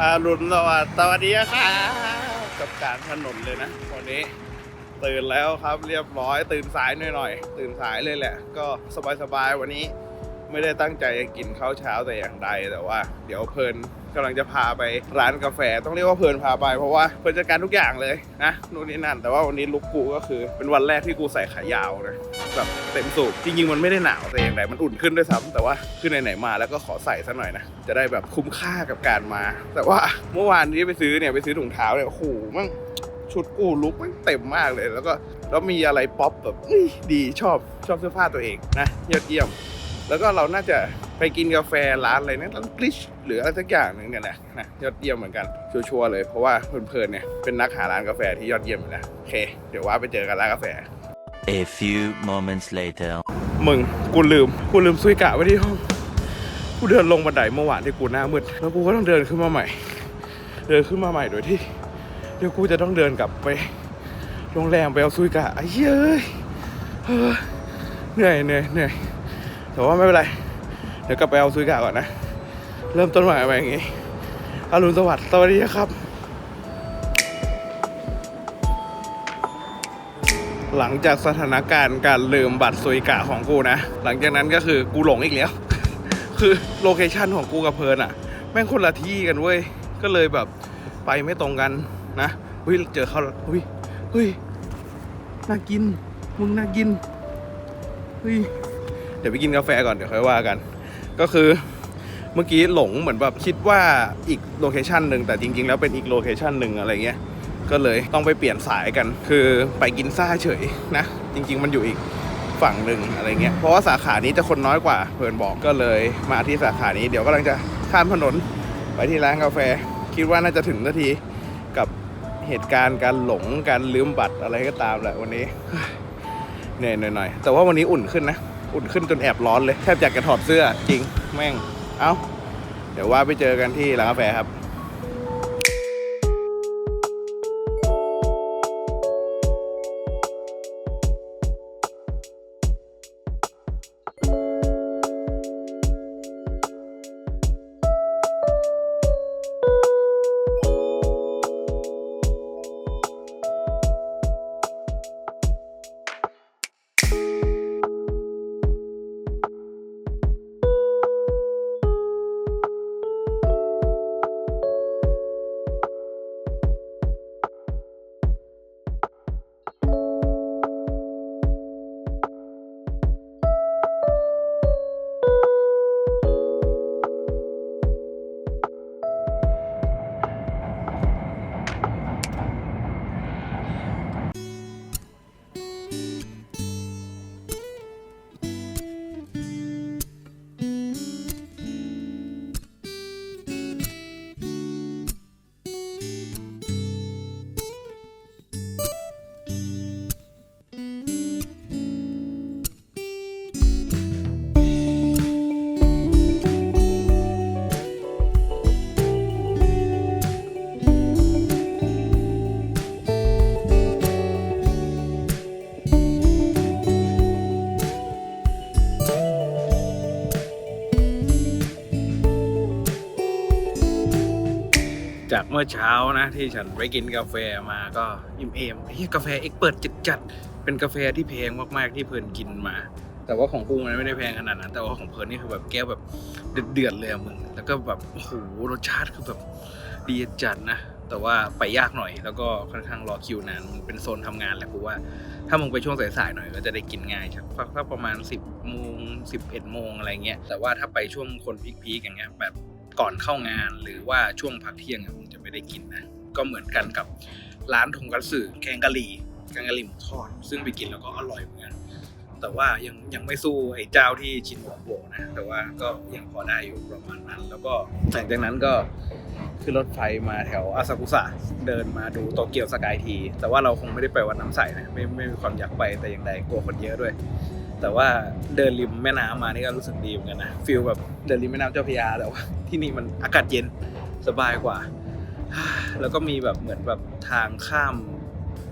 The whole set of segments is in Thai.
อารุณสวัสดิ์สวัสดีค่ะกับการถนนเลยนะวันนี้ตื่นแล้วครับเรียบร้อย ตื่นสายหน่อยๆตื่นสายเลยแหละ ก็สบายๆวันนี้ ไม่ได้ตั้งใจจะกินข้าวเช้าแต่อย่างใดแต่ว่า เดี๋ยวเพลินกำลังจะพาไปร้านกาแฟ ต้องเรียกว่าเพลินพาไปเพราะว่าเพลินจัดการทุกอย่างเลยนะนู่นนี่นั่น แต่ว่าวันนี้ลุกกูก็คือเป็นวันแรกที่กูใส่ขายาวนะแบบเต็มสูบจริงๆมันไม่ได้หนาวแต่อย่างใดมันอุ่นขึ้นด้วยซ้ำแต่ว่าขึ้นไหนๆมาแล้วก็ขอใส่ซะหน่อยนะจะได้แบบคุ้มค่ากับการมา แต่ว่าเมื่อวานนี้ไปซื้อเนี่ยไปซื้อถุงเท้าเนี่ยโอ้โหมั่งชุดกูลุกมันเต็มมากเลย แล้วก็แล้วมีอะไรป๊อปแบบดีชอบชอบเสื้อผ้าตัวเองนะยอดเยี่ยม แล้วก็เราน่าจะไปกินกาแฟร้านอะไรนะร้านกริชหรืออะไรสักอย่างหนึ่งเนี่ยนะนะยอดเยี่ยมเหมือนกันชัวร์ๆเลยเพราะว่าเพลินๆเนี่ยเป็นนักหาร้านกาแฟที่ยอดเยี่ยมอยู่นะโอเค เดี๋ยวว่าไปเจอกันร้านกาแฟ A few moments later. มึงกูลืมกูลืมซุยกะไว้ที่ห้องกูเดินลงบันไดเมื่อวานที่กูหน้ามืดแล้วกูก็ต้องเดินขึ้นมาใหม่ เดินขึ้นมาใหม่โดยที่เดี๋ยวกูจะต้องเดินกลับไปโรงแรมไปเอาซุยกะไอ้เหี้ยเอ้ยเฮ้ยเหนื่อยเหนื่อยเหนื่อย แต่ว่าไม่เป็นไร เดี๋ยวกลับไปเอาซุยกะก่อนนะ เริ่มต้นใหม่ไปอย่างงี้อรุณสวัสดิ์สวัสดีครับ หลังจากสถานการณ์การลืมบัตรซุยกะของกูนะ หลังจากนั้นก็คือกูหลงอีกแล้ว คือโลเคชันของกูกับเพลินอะแม่งคนละที่กันเว้ย ก็เลยแบบไปไม่ตรงกันนะเฮ้ยเจอเขาแล้วเฮ้ยเฮ้ยน่ากิน มึงน่ากินเฮ้ย ดี๋ยวไปกินกาแฟก่อนเดี๋ยวค่อยว่ากัน ก็คือเมื่อกี้หลงเหมือนแบบคิดว่าอีกโลเคชันหนึ่งแต่จริงๆแล้วเป็นอีกโลเคชันหนึ่งอะไรเงี้ยก็เลยต้องไปเปลี่ยนสายกัน คือไปกินซ่าเฉยนะ จริง ๆ มันอยู่อีกฝั่งหนึ่งอะไรเงี้ยเพราะว่าสาขานี้จะคนน้อยกว่าเพื่อนบอกก็เลยมาที่สาขานี้เดี๋ยวกำลังจะข้ามถนนไปที่ร้านกาแฟ คิดว่าน่าจะถึงนาทีกับเหตุการณ์การหลงการลืมบัตรอะไรก็ตามแหละวันนี้เหนื่อยหน่อยๆแต่ว่าวันนี้อุ่นขึ้นนะ อุ่นขึ้นจนแอบร้อนเลย แทบอยากจะถอดเสื้อจริงแม่ง เอ้า เดี๋ยวว่าไปเจอกันที่ร้านกาแฟครับ จากเมื่อเช้านะที่ฉันไปกินกาแฟมาก็อิ่มเอมเฮ้ยกาแฟเอ็กเปิดจัดจัดเป็นกาแฟที่แพงมากๆที่เพลินกินมา แต่ว่าของกูมันไม่ได้แพงขนาดนั้น แต่ว่าของเพลินนี่คือแบบแก้วแบบเดือดๆเลยอะมึงแล้วก็แบบโอ้โหรสชาติคือแบบดีจัดนะแต่ว่าไปยากหน่อยแล้วก็ค่อนข้างรอคิวนานมันเป็นโซนทำงานแหละกูว่า ถ้ามึงไปช่วงสายๆหน่อยก็จะได้กินง่ายครับถ้าประมาณ 10โมง11โมงอะไรเงี้ยแต่ว่าถ้าไปช่วงคนพีคๆอย่างเงี้ยแบบ ก่อนเข้างานหรือว่าช่วงพักเที่ยงอะมึงจะไม่ได้กินนะก็เหมือนกันกับร้านทงกัตสึแกงกะหรี่แกงกะหรี่หมูทอดซึ่งไปกินแล้วก็อร่อยเหมือนกันแต่ว่ายังยังไม่สู้ไอ้เจ้าที่ชินหวโบนะแต่ว่าก็ยังพอได้อยู่ประมาณนั้น แล้วก็หลังจากนั้นก็ขึ้นรถไฟมาแถวอาซากุสะเดินมาดูโตเกียวสกายที แต่ว่าเราคงไม่ได้ไปวัดน้ำใสนะไม่ไม่มีความอยากไปแต่อย่างใดกลัวคนเยอะด้วย แต่ว่าเดินริมแม่น้ำมานี่ก็รู้สึกดีเหมือนกันนะฟิลแบบเดินริมแม่น้ำเจ้าพระยาแต่ว่าที่นี่มันอากาศเย็นสบายกว่า แล้วก็มีแบบเหมือนแบบทางข้าม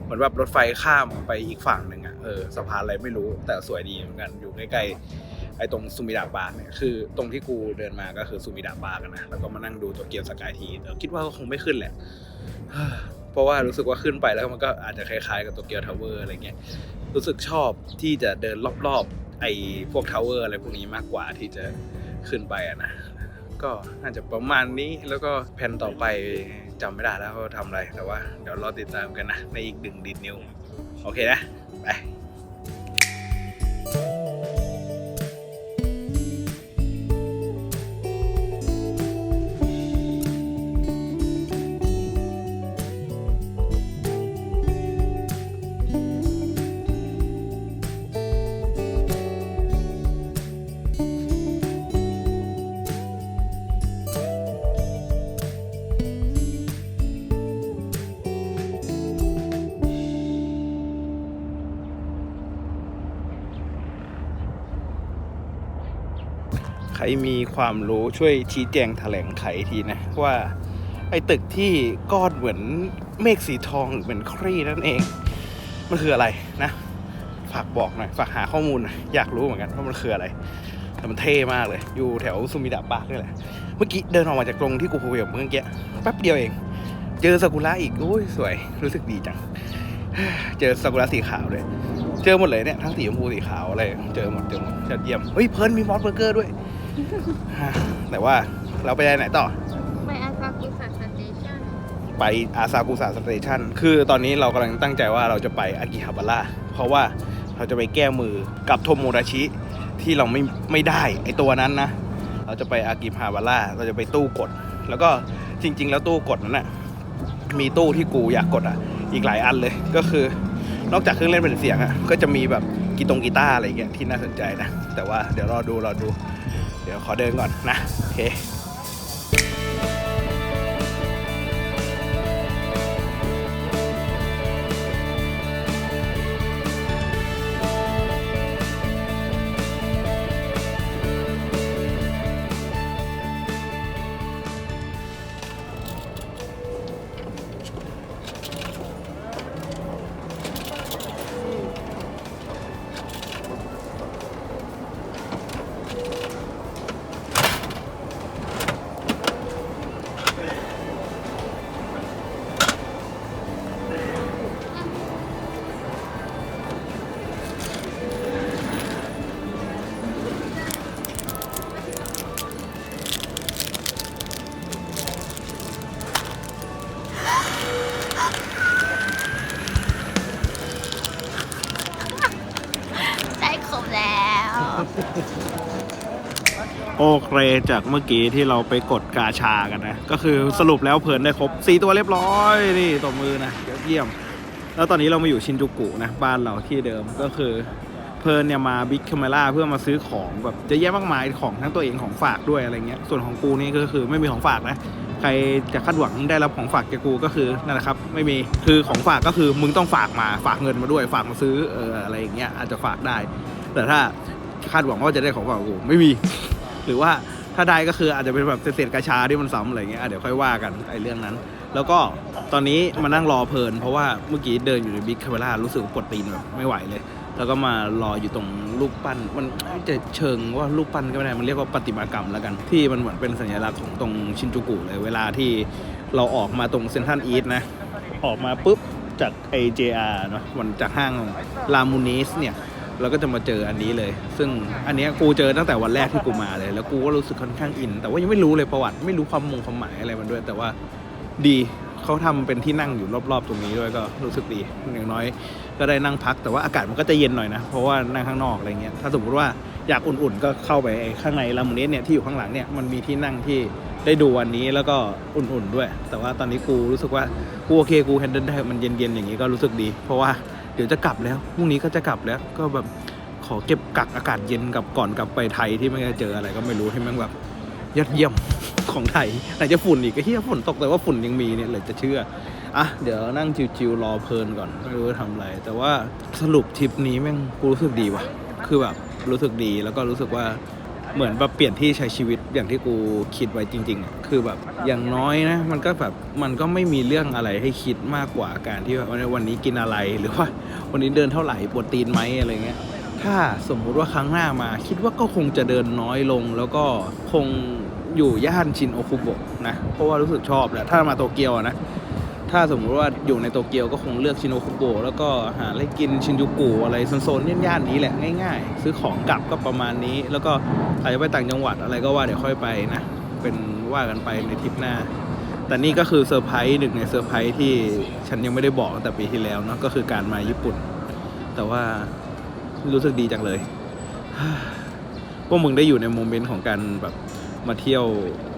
เหมือนแบบรถไฟข้ามไปอีกฝั่งหนึ่งอะเออสะพานอะไรไม่รู้แต่สวยดีเหมือนกันอยู่ใกล้ๆไอ้ตรงซูมิดาปาร์เนี่ยคือตรงที่กูเดินมาก็คือซูมิดาปาร์กอะนะแล้วก็มานั่งดูโตเกียวสกายทีแต่คิดว่าก็คงไม่ขึ้นแหละเพราะว่ารู้สึกว่าขึ้นไปแล้วมันก็อาจจะคล้ายๆกับโตเกียวทาวเวอร์อะไรเงี้ย รู้สึกชอบที่จะเดินรอบๆ ไอ้พวกทาวเวอร์อะไรพวกนี้มากกว่าที่จะขึ้นไปอะนะ ก็น่าจะประมาณนี้แล้วก็แผนต่อไปจำไม่ได้แล้วว่าทำอะไรแต่ว่าเดี๋ยวรอติดตามกันนะ ในอีกดึงดิดนิว โอเคนะ ไป ใครมีความรู้ช่วยชี้แจงแถลงไขทีนะ ว่าไอ้ตึกที่ก้อนเหมือนเมฆสีทองหรือเป็นครีนั่นเอง มันคืออะไรนะ ฝากบอกหน่อย ฝากหาข้อมูลหน่อยอยากรู้เหมือนกันว่ามันคืออะไร แต่มันเท่มากเลย อยู่แถวซูมิดะปาร์คนี่แหละ เมื่อกี้เดินออกมาจากตรงที่กูพูดกับเมื่อกี้แป๊บเดียวเอง เจอซากุระอีกโอ้ยสวยรู้สึกดีจัง เจอซากุระสีขาวเลยเจอหมดเลยเนี่ยทั้งสีชมพูสีขาวอะไรเจอหมดเจอหมดยอดเยี่ยมเฮ้ยเพิร์นมีมอสเบอร์เกอร์ด้วย แต่ว่าเราไปไหนต่อ ไปอาซากุสะสเตชันไปอาซากุสะสเตชันคือตอนนี้เรากำลังตั้งใจว่าเราจะไปอากิฮาบาระเพราะว่าเราจะไปแก้มือกับโทโมดาชิที่เราไม่ไม่ได้ไอตัวนั้นนะ เราจะไปอากิฮาบาระเราจะไปตู้กด แล้วก็จริง ๆ แล้วตู้กดนั้นน่ะมีตู้ที่กูอยากกดอะ อีกหลายอันเลยก็คือนอกจากเครื่องเล่นเป็นเสียงอะก็จะมีแบบกีตงกีตาร์อะไรเงี้ยที่น่าสนใจนะ แต่ว่าเดี๋ยวรอดูรอดู เดี๋ยวขอเดินก่อนนะ โอเค เคจากเมื่อกี้ที่เราไปกดกาชากันนะ ก็คือสรุปแล้วเพลินได้ครบ 4 ตัวเรียบร้อยนี่ตบมือนะเยี่ยม แล้วตอนนี้เรามาอยู่ชินจูกุนะ บ้านเราที่เดิมก็คือเพลินเนี่ยมาบิ๊กคาเมล่าเพื่อมาซื้อของแบบเยอะแยะมากมายของทั้งตัวเองของฝากด้วยอะไรเงี้ยส่วนของกูนี่ก็คือไม่มีของฝากนะใครจะคาดหวังได้รับของฝากจากกูก็คือนั่นแหละครับไม่มีคือของฝากก็คือมึงต้องฝากมาฝากเงินมาด้วยฝากมาซื้อเอออะไรอย่างเงี้ยอาจจะฝากได้ แต่ถ้าคาดหวังว่าจะได้ของฝากกูไม่มี หรือว่าถ้าได้ก็คืออาจจะเป็นแบบเศษกระชาที่มันซ้ำอะไรเงี้ยอะเดี๋ยวค่อยว่ากันไอ้เรื่องนั้น แล้วก็ตอนนี้มานั่งรอเพลิน เพราะว่าเมื่อกี้เดินอยู่ในบิ๊กคาเมล่ารู้สึกปวดตีนแบบไม่ไหวเลย แล้วก็มารออยู่ตรงรูปปั้น มันจะเชิงว่ารูปปั้นก็ไม่ได้มันเรียกว่าประติมากรรมแล้วกัน ที่มันเหมือนเป็นสัญลักษณ์ของตรงชินจูกุเลยเวลาที่เราออกมาตรงเซนทรัลอีทนะออกมาปุ๊บจาก AJR เนาะมันจากห้างลามูนิสเนี่ย เราก็จะมาเจออันนี้เลย ซึ่งอันเนี้ยกูเจอตั้งแต่วันแรกที่กูมาเลย แล้วกูก็รู้สึกค่อนข้างอิน แต่ว่ายังไม่รู้เลยประวัติไม่รู้ความมงความหมายอะไรมันด้วย แต่ว่าดีเขาทำเป็นที่นั่งอยู่รอบๆตรงนี้ด้วยก็รู้สึกดีอย่างน้อย ก็ได้นั่งพักแต่ว่าอากาศมันก็จะเย็นหน่อยนะ เพราะว่านั่งข้างนอกอะไรเงี้ยถ้าสมมติว่าอยากอุ่นๆ ก็เข้าไปข้างในลามูเนสเนี่ยที่อยู่ข้างหลังเนี่ยมันมีที่นั่งที่ได้ดูวันนี้แล้วก็อุ่นๆด้วย แต่ว่าตอนนี้กูรู้สึกว่ากูโอเคกูแฮนเดิลได้มันเย็นๆอย่างนี้ก็รู้สึกดี เพราะว่า เดี๋ยวจะกลับแล้วพรุ่งนี้ก็จะกลับแล้ว ก็แบบขอเก็บกักอากาศเย็นกับก่อนกลับไปไทยที่ไม่ได้เจออะไรก็ไม่รู้ให้มันแบบยอดเยี่ยมของไทยไหนจะฝุ่นอีกก็เฮียฝุ่นตกแต่ว่าฝุ่นยังมีเนี่ยเลยจะเชื่ออะเดี๋ยวนั่งจิวๆรอเพลินก่อนไม่รู้จะทำอะไร แต่ว่าสรุปทริปนี้แม่งกูรู้สึกดีว่ะ คือแบบรู้สึกดีแล้วก็รู้สึกว่า เหมือนแบบเปลี่ยนที่ใช้ชีวิตอย่างที่กูคิดไว้จริงๆอะคือแบบอย่างน้อยนะมันก็แบบมันก็ไม่มีเรื่องอะไรให้คิดมากกว่าการที่ว่าวันนี้กินอะไรหรือว่าวันนี้เดินเท่าไหร่ปวดตีนไหมอะไรเงี้ยถ้าสมมุติว่าครั้งหน้ามา คิดว่าก็คงจะเดินน้อยลงแล้วก็คงอยู่ย่านชินโอคุโบะนะเพราะว่ารู้สึกชอบแหละถ้ามาโตเกียวนะ ถ้าสมมติว่าอยู่ในโตเกียวก็คงเลือกชินโอคุโบะแล้วก็หาอะไรกินชินจูกุอะไรโซนๆย่านนี้แหละง่ายๆ ซื้อของกลับก็ประมาณนี้ แล้วก็อาจจะไปต่างจังหวัดอะไรก็ว่าเดี๋ยวค่อยไปนะ เป็นว่ากันไปในทริปหน้า แต่นี่ก็คือเซอร์ไพรส์หนึ่งในเซอร์ไพรส์ที่ฉันยังไม่ได้บอกตั้งแต่ปีที่แล้วเนาะก็คือการมาญี่ปุ่น แต่ว่ารู้สึกดีจังเลยพวกมึงได้อยู่ในโมเมนต์ของการแบบมาเที่ยว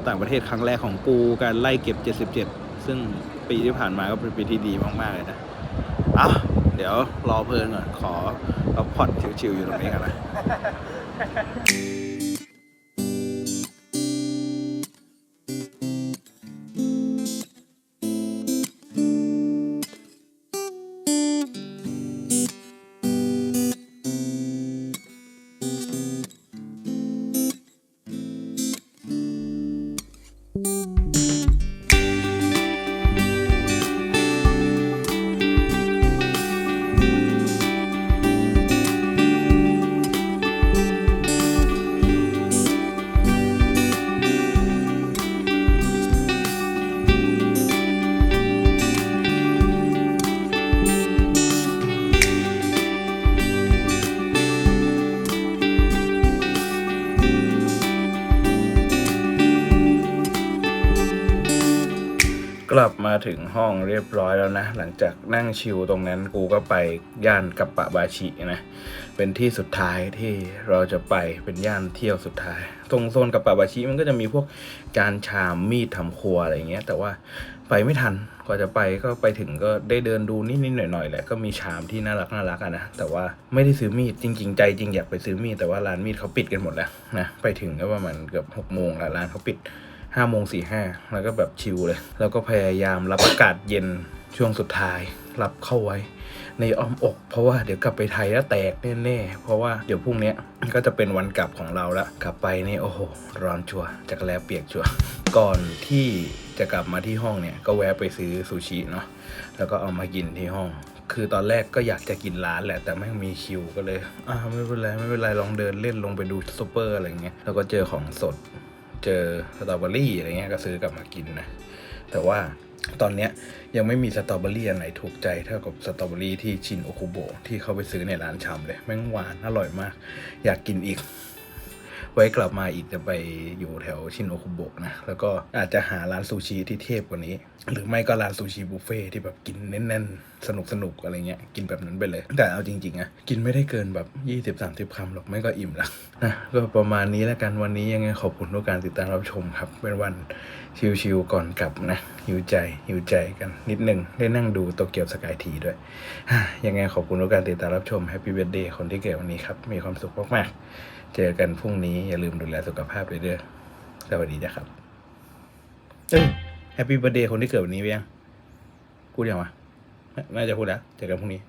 ต่างประเทศครั้งแรกของกูการไล่เก็บ 77 ซึ่ง ปีที่ผ่านมาก็เป็นปีที่ดีมากๆเลยนะอะเดี๋ยวรอเพลินก่อนขอพักผ่อนชิวๆอยู่ตรงนี้กันนะ มาถึงห้องเรียบร้อยแล้วนะ หลังจากนั่งชิลตรงนั้นกูก็ไปย่านกัปปะบาชินะเป็นที่สุดท้ายที่เราจะไปเป็นย่านเที่ยวสุดท้าย ตรงโซนกัปปะบาชิมันก็จะมีพวกจานชามมีดทำครัวอะไรเงี้ย แต่ว่าไปไม่ทันกว่าจะไปก็ไปถึงก็ได้เดินดูนิดๆหน่อยๆแหละก็มีชามที่น่ารักน่ารักอะนะแต่ว่าไม่ได้ซื้อมีดจริง ๆ ใจจริงอยากไปซื้อมีดแต่ว่าร้านมีดเขาปิดกันหมดแล้วนะไปถึงก็ประมาณเกือบหกโมงแล้วร้านเขาปิด ห้าโมงสี่ห้าแล้วก็แบบชิลเลย แล้วก็พยายามรับอากาศเย็นช่วงสุดท้าย รับเข้าไว้ ในอ้อมอก เพราะว่าเดี๋ยวกลับไปไทยแล้วแตกแน่ๆเพราะว่าเดี๋ยวพรุ่งนี้ก็จะเป็นวันกลับของเราละกลับไปนี่โอ้โหร้อนชัวร์จักรแลเปียกชัวร์ก่อนที่จะกลับมาที่ห้องเนี่ยก็แวะไปซื้อซูชิเนาะแล้วก็เอามากินที่ห้องคือตอนแรกก็อยากจะกินร้านแหละแต่ไม่มีคิวก็เลย อ่าไม่เป็นไรไม่เป็นไรลองเดินเล่นลงไปดูซูเปอร์อะไรเงี้ยแล้วก็เจอของสด เจอสตรอเบอรี่อะไรเงี้ยก็ซื้อกลับมากินนะแต่ว่าตอนเนี้ยยังไม่มีสตรอเบอรี่อันไหนถูกใจเท่ากับสตรอเบอรี่ที่ชินโอคุโบที่เขาไปซื้อในร้านชำเลย แม่งหวานอร่อยมาก อยากกินอีก ไว้กลับมาอีกจะไปอยู่แถวชินโอคุโบะนะ แล้วก็อาจจะหาร้านซูชิที่เทพกว่านี้ หรือไม่ก็ร้านซูชิบุฟเฟ่ที่แบบกินแน่นๆ สนุกสนุกๆอะไรเงี้ย กินแบบนั้นไปเลย แต่เอาจริงๆอะกินไม่ได้เกินแบบ 20-30คำหรอกไม่ก็อิ่มละนะก็ประมาณนี้แล้วกันวันนี้ยังไงขอบคุณทุกการติดตามรับชมครับ เป็นวันชิวๆก่อนกลับนะหิวใจหิวใจกันนิดนึงได้นั่งดูโตเกียวสกายทีด้วยยังไงขอบคุณทุกการติดตามรับชมแฮปปี้เบ t ร์ a เดย์คนที่เกิดวันนี้ครับ มีความสุขมากๆ เจอกันพรุ่งนี้ อย่าลืมดูแลสุขภาพด้วยเด้อสวัสดีนะครับเอ้ยแฮปปี้เบอร์เดย์คนที่เกิดวันนี้ไปยังพูดยังวะน่าจะพูดแล้วเจอกันพรุ่งนี้